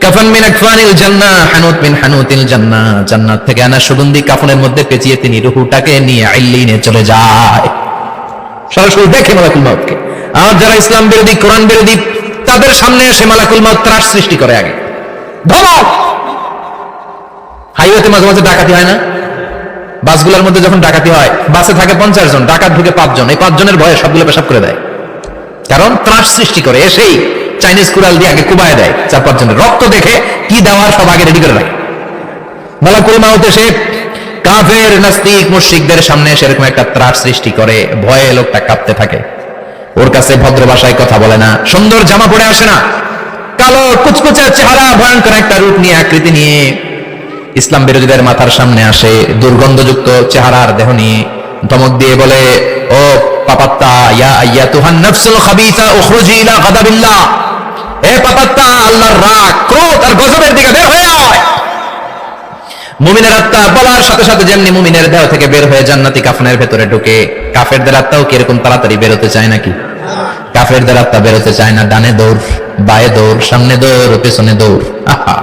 কাফান যারা ইসলাম বিরোধী, কোরআন বিরোধী, তাদের সামনে এসে মালাকুল ত্রাস সৃষ্টি করে আগে। হাইওয়েতে মাঝে মাঝে ডাকাতি হয় না? বাসগুলোর মধ্যে যখন ডাকাতি হয়, বাসে থাকে পঞ্চাশ জন, ডাকাত ঢুকে পাঁচজন। এই পাঁচজনের ভয়ে সবগুলো পেশাব করে দেয়। কারণ ত্রাস সৃষ্টি করে এসেই চাইনিজ কুড়াল দিয়ে আগে কুবায় দেয়। চার পাঁচজনের রক্ত দেখে কি দেওয়ার সব আগে রেডি করে রাখে। মালাকুল মাউত এসে কাফের, নাস্তিক, মুশরিকদের সামনে সেরকম একটা ত্রাস সৃষ্টি করে। ভয়ে লোকটা কাঁপতে থাকে। ওর কাছে ভদ্র ভাষায় কথা বলে না। সুন্দর জামা পরে আসে না। কালো কুচকুচে চেহারা, ভয়ঙ্কর একটা রূপ নিয়ে আকৃতি নিয়ে ইসলাম বিরোধীদের মাথার সামনে আসে। দুর্গন্ধযুক্ত চেহারার দেহ নিয়ে ধমক দিয়ে বলে, ও পাপাত্তা, ইয়া ইয়া তুহান নাফসুল খাবিসা, উখরুজি ইলা গাদাবিল্লাহ। আল্লাহর রাগ, ক্রোধ আর গজবের দিকে বের হয়ে মুমিনের আত্মা বলার সাথে সাথে যেমনি মুমিনের দেহ থেকে বের হয়ে জান্নাতি কাফনের ভেতরে ঢুকে, কাফেরদের আত্মাও কীরকম তাড়াতাড়ি বেরোতে চায় নাকি? কাফেরদের আত্মা বেরোতে চায় না, ডানে দৌড়, বায়ে দৌড়, সামনে দৌড়, পেছনে দৌড়। আহা।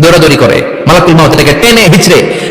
দৌড়াদৌড়ি করে, মালাকুল মাউত এটাকে টেনে, হিচড়ে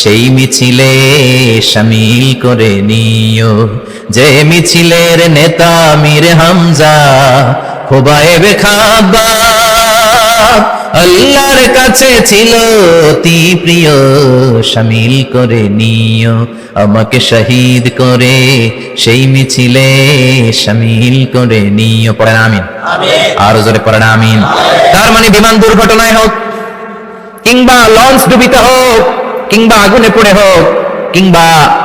সেই মিছিলে শামিল করে নিও। যে মিছিলের নেতা মীর হামজা, খোবায়েবে খাবা আল্লাহর কাছে ছিল অতি প্রিয় শামিল করে নিও। আমাকে শহীদ করে সেই মিছিলে শামিল করে নিও। পড়েন, আমিন। আরও জোরে পড়েন, আমিন। তার মানে বিমান দুর্ঘটনায় হোক, কিংবা লঞ্চ ডুবিতে হোক কিংবা আগুনে পড়ে হোক, কিংবা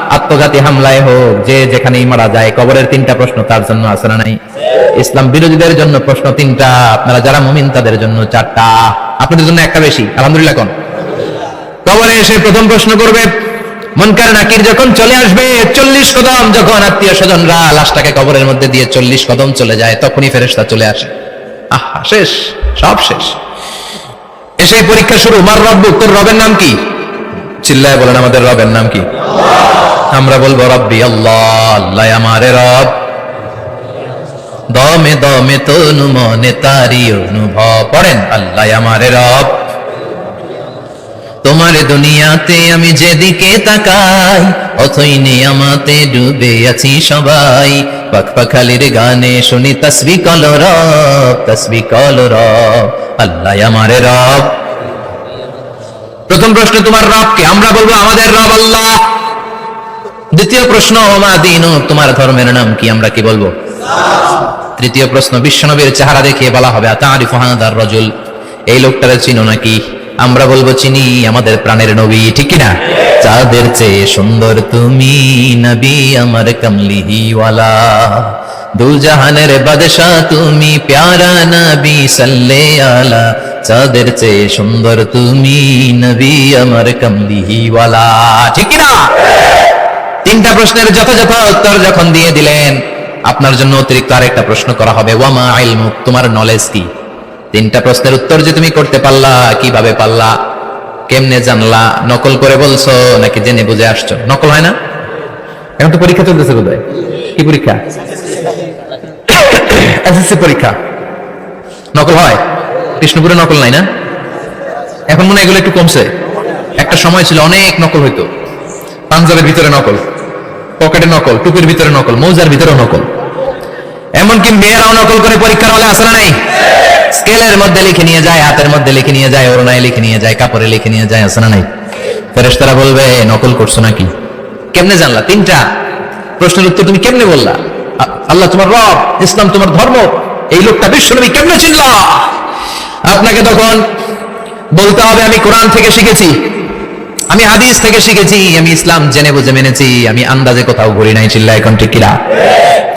আত্মঘাতী হামলায় হোক, যে যেখানেই মারা যায়, কবরের তিনটা প্রশ্ন তার জন্য আছে না নাই? ইসলাম বিরোধীদের জন্য প্রশ্ন তিনটা, আপনারা যারা মুমিন, তাদের জন্য চারটা। আপনাদের জন্য একটা বেশি, আলহামদুলিল্লাহ কোন? কবরে এসে প্রথম প্রশ্ন করবে, মনকার নাকির যখন চলে আসবে, চল্লিশ কদম, যখন আত্মীয় স্বজনরা লাশটাকে কবরের মধ্যে দিয়ে চল্লিশ কদম চলে যায়, তখনই ফেরেশতা চলে আসে। আহা, শেষ, সব শেষ। এসে পরীক্ষা শুরু, মার রব্বু, তোর রবের নাম কি? চিল্লায় বলেন, আমাদের রবের নাম কি? আমরা বলব, রব্বি আল্লাহ আল্লাহ আমারে রব। দমে দমে তনু মনে তারি অনুভব পড়েন আল্লাহ আমারে রব। তোমার দুনিয়াতে আমি যেদিকে তাকাই, অথই নিয়ামাতে ডুবে আছি সবাই। পাখপাখালির গানে শুনি, তসবি কল রব, তসবি কল রব, আল্লাহ আমারে রব। প্রথম প্রশ্ন, তোমার রবকে? আমরা বলব, আমাদের রব আল্লাহ। দ্বিতীয় প্রশ্ন, ওমা দিন? তোমার ধর্মের নাম কি? আমরা কি বলব? তৃতীয় প্রশ্ন, বিশ্বনবীর চেহারা দেখিয়ে বলা হবে তাঁরি ফাহাদার রজুল। এই লোকটারে চিনো নাকি? আমরা বলব, চিনি, আমাদের প্রাণের নবী, ঠিক কিনা? চাঁদের চেয়ে সুন্দর তুমি, নবী আমার কমলিহিওয়ালা দু জাহানের বাদশাহ তুমি, প্যারা নবী সাল্লে আলা। চাঁদের চেয়ে সুন্দর তুমি নবী আমার কমলিহিওয়ালা ঠিক কিনা? তিনটা প্রশ্নের যথাযথ উত্তর যখন দিয়ে দিলেন, আপনার জন্য অতিরিক্ত আরেকটা প্রশ্ন করা হবে, ওয়ামা আইলমুক তোমার নলেজ কি? তিনটা প্রশ্নের উত্তর যে তুমি করতে পারলা, কীভাবে পারলা, কেমনে জানলা, নকল করে বলছো, নাকি জেনে বুঝে আসছো? নকল হয় না? এখন তো পরীক্ষা চলতেছে বোধহয়। কি পরীক্ষা? এসএসসি পরীক্ষা। নকল হয়? কৃষ্ণপুরে নকল নাই না? এখন মনে এগুলো একটু কমছে। একটা সময় ছিল অনেক নকল হইতো। পাঞ্জাবের ভিতরে নকল, পকেটে নকল, টুপির ভিতরে নকল, মৌজার ভিতরে নকল। এমনকি মেয়েরাও নকল করে পরীক্ষার হলে আসে না নাই? স্কেলের মধ্যে লিখে নিয়ে যায়, হাতের মধ্যে লিখে নিয়ে যায় ওরনায় লিখে নিয়ে যায়, কাপড়ে লিখে নিয়ে যায় আসে না নাই? ফেরেশতারা বলবে, নকল করছ নাকি? কেমনে জানলা? তিনটা প্রশ্নের উত্তর তুমি কেমনে বললা? আল্লাহ তোমার রব, ইসলাম তোমার ধর্ম, এই লোকটা বিশ্বনবী কেমনে চিনল? আপনাকে তখন বলতে হবে, আমি কোরআন থেকে শিখেছি, আমি হাদিস থেকে শিখেছি, আমি ইসলাম জেনে বুঝে মেনেছি, আমি আন্দাজে কোথাও ঘুরি নাই চিল্লা এখন ঠিক কিনা?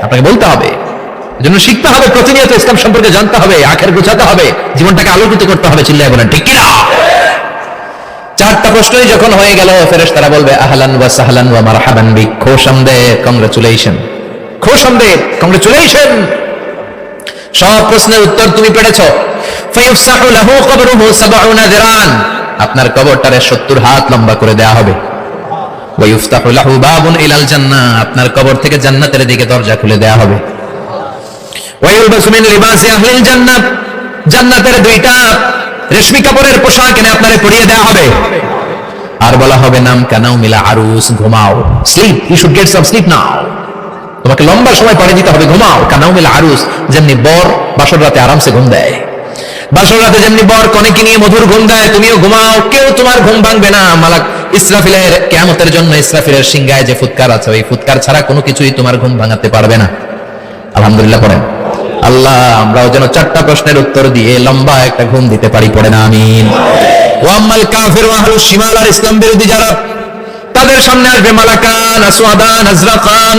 আপনাকে বলতে হবে। এজন্য শিখতে হবে, প্রতিনিয়ত ইসলাম সম্পর্কে জানতে হবে, আখের গোছাতে হবে, জীবনটাকে আলোকিত করতে হবে, চিল্লায় বলেন, ঠিক কিনা? চারটা প্রশ্নই যখন হয়ে গেল ফেরেশ তারা বলবে, আহলান ওয়া সাহলান ওয়া মারহাবান বিক খোশামদে কংগ্রেচুলেশন খোশামদে কংগ্রেচুলেশন সব প্রশ্নের উত্তর তুমি পেরেছ। ফায়ুফসাহু লাহু কবরুহু 70 দিরান। আপনার কবরটারে 70 হাত লম্বা করে দেয়া হবে। আপনার কবর থেকে জান্নাতের দিকে দরজা খুলে দেয়া হবে। জান্নাতের দুইটা রেশমি কাপড়ের পোশাক এনে আপনারে পরিয়ে দেয়া হবে। আর বলা হবে নাম কানাও মিলা আরুস, ঘুমাও। Sleep you should get some sleep now তোমাকে লম্বা সময় পরে দিতে হবে, ঘুমাও। কানাও মিলা আরুস, যেমনি বর বাসর রাতে আরামসে ঘুম দেয়। বাসর রাতে যেমনি বর কনেকে নিয়ে মধুর ঘুম দেয়, তুমিও ঘুমাও, কেউ তোমার ঘুম ভাঙবে না। মালাক ইসরাফিলের কেয়ামতের জন্য ইসরাফিলের সিংহায় যে ফুৎকার আছে, ওই ফুৎকার ছাড়া কোনো কিছুই তোমার ঘুম ভাঙাতে পারবে না। আলহামদুলিল্লাহ পড়েন। আল্লাহ, আমরাও যেন চারটা প্রশ্নের উত্তর দিয়ে লম্বা একটা ঘুম দিতে পারি পড়ে না আমিন ওয়াম্মাল কাফির ওয়াহলুস শিমাল আর ইসলাম বিরোধী যারা, তাদের সামনে আসবে মালাকান, আসওয়াদান, আজরাকান।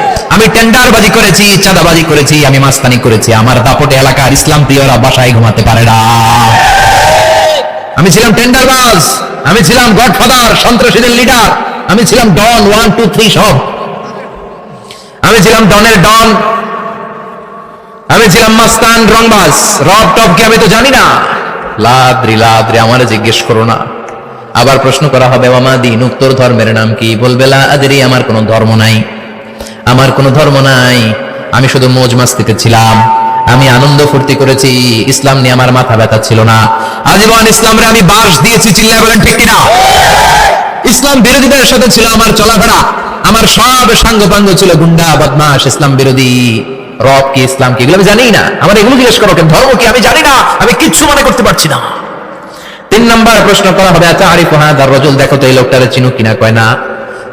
আমি টেন্ডারবাজি করেছি, চাঁদাবাজি করেছি, আমি মাস্তানি করেছি। আমার দাপটে এলাকার ইসলাম প্রিয়রা বাসায় ঘুমাতে পারে না। আমি ছিলাম টেন্ডারবাজ, আমি ছিলাম গডফাদার, সন্ত্রাসীদের লিডার, আমি ছিলাম ডন ওয়ান, টু, থ্রি সব আমি ছিলাম ডনের ডন, আমি ছিলাম মাস্তান রংবাজ। রব টপকে আমি তো জানি না। লাদ্রি লাদ্রি, আমারে জিজ্ঞেস করো না। আবার প্রশ্ন করা হবে মামা দিন, উত্তর ধর্মের নাম কি? বলবে লা আমার কোনো ধর্ম নাই। আমার কোনো ধর্ম নাই। আমি শুধু মোজ মাস্তিতে ছিলাম। আমি আনন্দ ফুর্তি করেছি। ইসলাম নিয়ে আমার মাথা ব্যথা ছিল না। আজীবন ইসলামরে আমি বাস দিয়েছি, চিল্লায় বলেন ঠিক কিনা? ইসলাম বিরোধীদের সাথে ছিল আমার চলাফেরা। আমার সব সাঙ্গ পাঙ্গ ছিল গুন্ডা বদমাস ইসলাম বিরোধী। রব কি, ইসলাম কি, এগুলো আমি জানি না। আমার এগুলো জিজ্ঞেস করো কেন? ধর্ম কি? আমি জানি না। আমি কিচ্ছু মনে করতে পারছি না। তিন নম্বর প্রশ্ন করা হবে আচ্ছা আরিফ হ্যাঁ দার রজুল, দেখো তো এই লোকটারে চিনু কিনা, কয় না।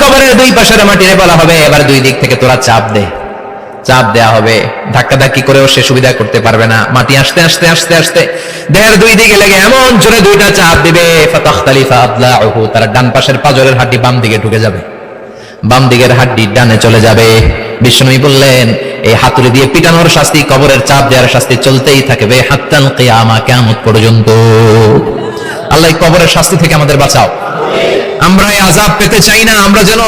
কবরের দুই পাশের মাটিরে বলা হবে, এবার দুই দিক থেকে তোরা চাপ দে। চাপ দেয়া হবে। ধাক্কা ধাক্কি করেও সে সুবিধা করতে পারবে না। মাটি আসতে আসতে আসতে আসতে। দুই দিকে এমন দুইটা চাপ ডান পাশের পাজরের হাড্ডি বাম দিকে ঢুকে যাবে। বাম দিকের হাড্ডি ডানে চলে যাবে। বিষ্ণুই বললেন, এই হাতুড়ি দিয়ে পিটানোর শাস্তি, কবরের চাপ দেওয়ার শাস্তি চলতেই থাকবে, হাত্তাল কিয়ামা, কিয়ামত পর্যন্ত। আল্লাহ কবরের শাস্তি থেকে আমাদের বাঁচাও। আমরা এই আজাব পেতে চাই না, আমরা যেন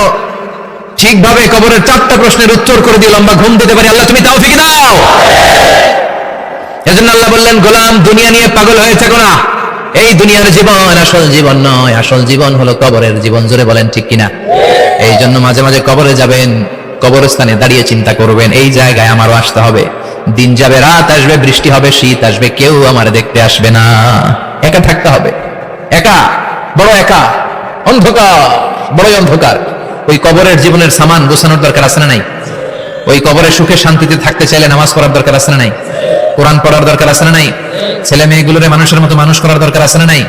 ঠিকভাবে কবরের চারটা প্রশ্নের উত্তর করে দিয়ে লম্বা ঘুম দিতে পারি। আল্লাহ, তুমি তাও ফিকে দাও এজন্য আল্লাহ বললেন, গোলাম, দুনিয়া নিয়ে পাগল হয়ে থেকো এই দুনিয়ার জীবন আসল জীবন নয়, আসল জীবন হলো কবরের জীবন। জুড়ে বলেন, ঠিক কিনা? এই জন্য মাঝে মাঝে কবরে যাবেন, কবরস্থানে দাঁড়িয়ে চিন্তা করবেন, এই জায়গায় আমারও আসতে হবে। দিন যাবে, রাত আসবে, বৃষ্টি হবে, শীত আসবে, কেউ আমার দেখতে আসবে না। একা থাকতে হবে। একা, বড় একা। অন্ধকার, বড়ই অন্ধকার। ওই কবরের জীবনের সামান গোছানোর দরকার আছে নাই? ওই কবরে সুখে শান্তিতে থাকতে চাইলে নামাজ পড়ার দরকার আছে নাই? কোরআন পড়ার দরকার আছে নাই? ছেলে মেয়েগুলোরে মানুষের মতো মানুষ করার দরকার আছে নাই?